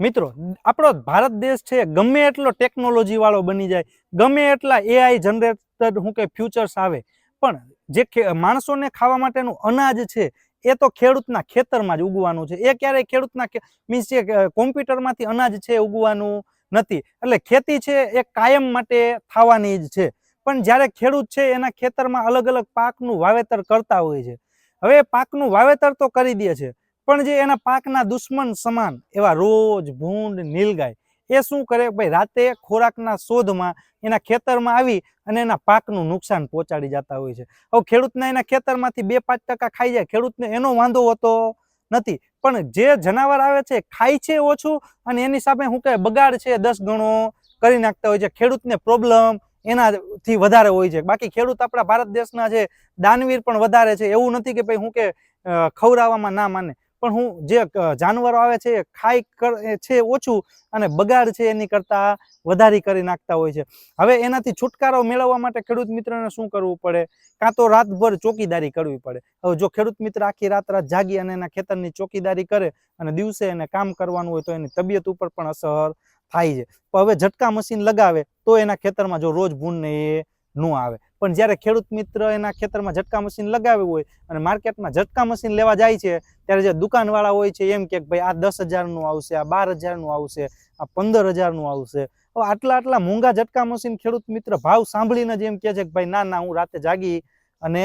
મિત્રો, આપણો ભારત દેશ છે, ગમે એટલો ટેકનોલોજી વાળો બની જાય, ગમે એટલા એઆઈ જનરેટેડ હું કે ફ્યુચર્સ આવે, પણ જે માણસોને ખાવા માટેનું અનાજ છે, એ તો ખેડૂતના ખેતરમાં જ ઉગવાનું છે. એ ક્યારેય ખેડૂતના મીન્સ જે કોમ્પ્યુટરમાંથી અનાજ છે ઉગવાનું નથી. એટલે ખેતી છે એ કાયમ માટે થવાની જ છે. પણ જ્યારે ખેડૂત છે, એના ખેતરમાં અલગ અલગ પાકનું વાવેતર કરતા હોય છે. હવે પાકનું વાવેતર તો કરી દે છે. પણ જે એના પાકના દુશ્મન સમાન એવા રોજ ભૂંડ નીલગાય, એ શું કરે? ભાઈ, રાતે ખોરાકના શોધમાં એના ખેતરમાં આવી અને એના પાકનું નુકસાન પહોંચાડી જતા હોય છે. હવે ખેડૂતના એના ખેતરમાંથી બે પાંચ ટકા ખાઈ જાય. ખેડૂતને એનો વાંધો હોતો નથી. પણ જે જનાવર આવે છે, ખાય છે ઓછું અને એની સામે શું કહે, બગાડ છે દસ ગણો કરી નાખતા હોય છે. ખેડૂતને પ્રોબ્લેમ એનાથી વધારે હોય છે. બાકી ખેડૂત આપણા ભારત દેશના છે દાનવીર પણ વધારે છે. એવું નથી કે ભાઈ હું કે ખવડાવવામાં ના માને. પણ હું જે જાનવરો આવે છે એ ખાઈ છે ઓછું અને બગાડ છે એની કરતાં વધારી કરી નાખતા હોય છે. હવે એનાથી છુટકારો મેળવવા માટે ખેડૂત મિત્રને શું કરવું પડે? કાં તો રાતભર ચોકીદારી કરવી પડે. હવે જો ખેડૂત મિત્ર આખી રાત રાત જાગી અને એના ખેતરની ચોકીદારી કરે અને દિવસે એને કામ કરવાનું હોય તો એની તબિયત ઉપર પણ અસર થાય છે. હવે ઝટકા મશીન લગાવે તો એના ખેતરમાં જો રોજ ભૂન ને એ ન આવે. પણ જ્યારે ખેડૂત મિત્ર એના ખેતરમાં ઝટકા મશીન લગાવ્યું હોય અને માર્કેટમાં ઝટકા મશીન લેવા જાય છે, ત્યારે જે દુકાનવાળા હોય છે એમ કે ભાઈ આ દસ હજારનું આવશે, આ બાર હજારનું આવશે, આ પંદર હજારનું આવશે. હવે આટલા આટલા મોંઘા ઝટકા મશીન ખેડૂત મિત્ર ભાવ સાંભળીને જ એમ કહે છે કે ભાઈ ના ના, હું રાતે જાગી અને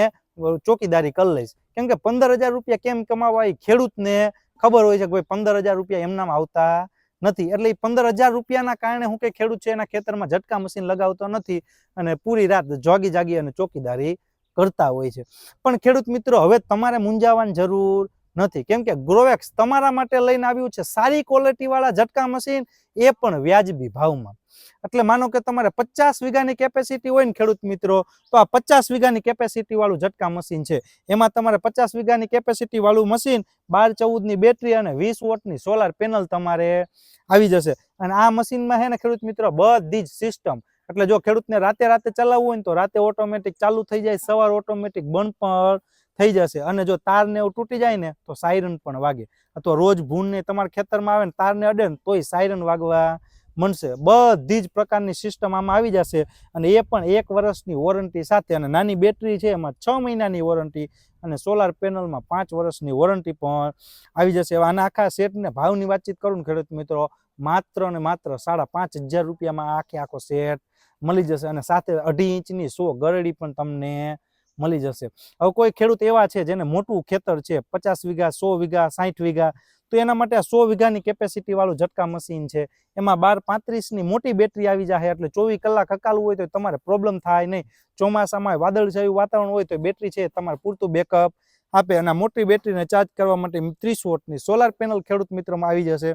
ચોકીદારી કરી લઈશ. કેમ કે પંદર હજાર રૂપિયા કેમ કમાવા એ ખેડૂતને ખબર હોય છે કે ભાઈ પંદર હજાર રૂપિયા એમનામ આવતા નથી. એટલે એ પંદર હજાર રૂપિયાના કારણે હું કે ખેડૂત છે, એના ખેતરમાં ઝટકા મશીન લગાવતો નથી અને પૂરી રાત જાગી જાગી અને ચોકીદારી કરતા હોય છે. પણ ખેડૂત મિત્રો, હવે તમારે મૂંઝાવાની જરૂર નથી. કેમ કે ગ્રોવેક્સ તમારા માટે લઈને આવ્યું છે સારી ક્વોલિટી વાળા ઝટકા મશીન એ પણ વ્યાજબી ભાવમાં. એટલે માનો કે તમારે પચાસ વીઘાની કેપેસિટી હોય ને ખેડૂત મિત્રો, તો આ પચાસ વીઘાની કેપેસિટી વાળું ઝટકા મશીન છે. એમાં તમારે પચાસ વીઘાની કેપેસિટી વાળું મશીન બાર ચૌદની બેટરી અને વીસ વોટની સોલાર પેનલ તમારે આવી જશે. અને આ મશીનમાં હે ને ખેડૂત મિત્રો, બધી જ સિસ્ટમ એટલે જો ખેડૂતને રાતે રાતે ચલાવવું હોય ને તો રાતે ઓટોમેટિક ચાલુ થઈ જાય, સવાર ઓટોમેટિક બંધ પણ થઈ જશે. અને જો તારને એવું તૂટી જાય ને, તો સાયરન પણ વાગે. અથવા રોજ ભૂનને તમારા ખેતરમાં આવે ને, તારને અડે ને, તોય સાયરન વાગવા મળશે બધી જ પ્રકારની સિસ્ટમ આમાં આવી જશે. અને એ પણ એક વર્ષની વોરંટી સાથે. અને નાની બેટરી છે, એમાં છ મહિનાની વોરંટી અને સોલાર પેનલમાં પાંચ વર્ષની વોરંટી પણ આવી જશે. આના આખા સેટને ભાવની વાતચીત કરું ને, ખેડૂત મિત્રો, માત્ર ને માત્ર સાડા પાંચ હજાર રૂપિયામાં આખે આખો સેટ મળી જશે. અને સાથે અઢી ઇંચની સો ગરડી પણ તમને મળી જશે. હવે કોઈ ખેડૂત એવા છે જેને મોટું ખેતર છે, પચાસ વીઘા, સો વીઘા સાઠ વીઘા, તો એના માટે આ સો વીઘાની કેપેસિટી વાળું ઝટકા મશીન છે. એમાં બાર પાંત્રીસની મોટી બેટરી આવી જાય એટલે ચોવીસ કલાક હકાલવું હોય તો તમારે પ્રોબ્લેમ થાય નહીં. ચોમાસામાં વાદળછાયું વાતાવરણ હોય તો બેટરી છે તમારે પૂરતું બેકઅપ આપે અને મોટી બેટરીને ચાર્જ કરવા માટે ત્રીસ વોટની સોલાર પેનલ ખેડૂત મિત્રોમાં આવી જશે.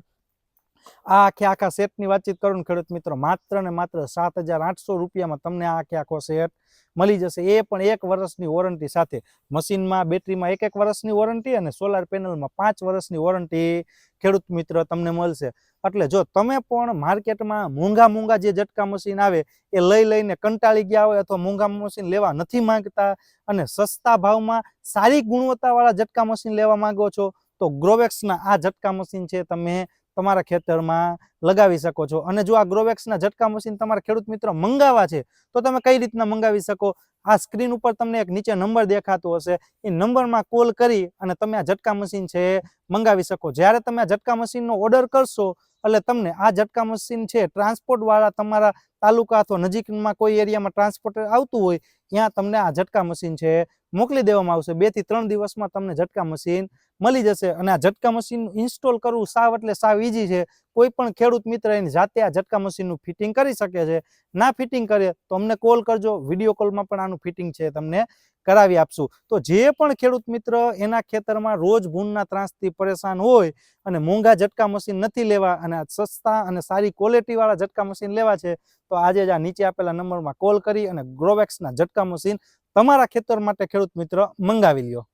આ આખે આખા સેટની વાતચીત કરું ખેડૂત મિત્રો, માત્ર ને માત્ર સાત હજાર આઠસો રૂપિયામાં તમને આખે આખો સેટ મળી જશે. એ પણ એક વર્ષની વોરંટી સાથે. મશીનમાં, બેટરીમાં એક એક વર્ષની વોરંટી અને સોલાર પેનલમાં પાંચ વર્ષની વોરંટી ખેડૂત મિત્ર તમને મળશે. એટલે જો તમે પણ માર્કેટમાં મોંઘા મોંઘા જે ઝટકા મશીન આવે, એ લઈ લઈને કંટાળી ગયા હોય અથવા મોંઘા મશીન લેવા નથી માંગતા અને સસ્તા ભાવમાં સારી ગુણવત્તાવાળા ઝટકા મશીન લેવા માંગો છો, તો ગ્રોવેક્સના આ ઝટકા મશીન છે, તમે તમારા ખેતરમાં લગાવી શકો છો. અને જો આ ગ્રોવેક્સના ઝટકા મશીન તમારા ખેડૂત મિત્રો મંગાવવા છે, તો તમે કઈ રીતના મંગાવી શકો? આ સ્ક્રીન ઉપર તમને એક નીચે નંબર દેખાતો હશે. એ નંબરમાં કોલ કરી અને તમે આ ઝટકા મશીન છે મંગાવી શકો. જ્યારે તમે આ ઝટકા મશીનનો ઓર્ડર કરશો, એટલે તમને આ ઝટકા મશીન છે ટ્રાન્સપોર્ટવાળા તમારા તાલુકા અથવા નજીકમાં કોઈ એરિયામાં ટ્રાન્સપોર્ટ આવતું હોય, ત્યાં તમને આ ઝટકા મશીન છે મોકલી દેવામાં આવશે. બેથી ત્રણ દિવસમાં તમને ઝટકા મશીન મળી જશે અને આ ઝટકા મશીન ઇન્સ્ટોલ કરવું સાવ એટલે સાવ ઈઝી છે. કોઈ પણ ખેડૂત મિત્ર એની જાતે આ ઝટકા મશીનનું ફિટિંગ કરી શકે છે. ના ફિટિંગ કરે તો અમને કોલ કરજો. વીડિયો કોલમાં પણ આનું ફિટિંગ છે તમને કરાવી આપશું. તો જે પણ ખેડૂત મિત્ર એના ખેતરમાં રોજ ભૂનના ત્રાસથી પરેશાન હોય અને મોંઘા ઝટકા મશીન નથી લેવા અને સસ્તા અને સારી ક્વોલિટીવાળા ઝટકા મશીન લેવા છે, તો આજે જ આ નીચે આપેલા નંબરમાં કોલ કરી અને ગ્રોવેક્સના ઝટકા મશીન તમારા ખેતર માટે ખેડૂત મિત્ર મંગાવી લ્યો.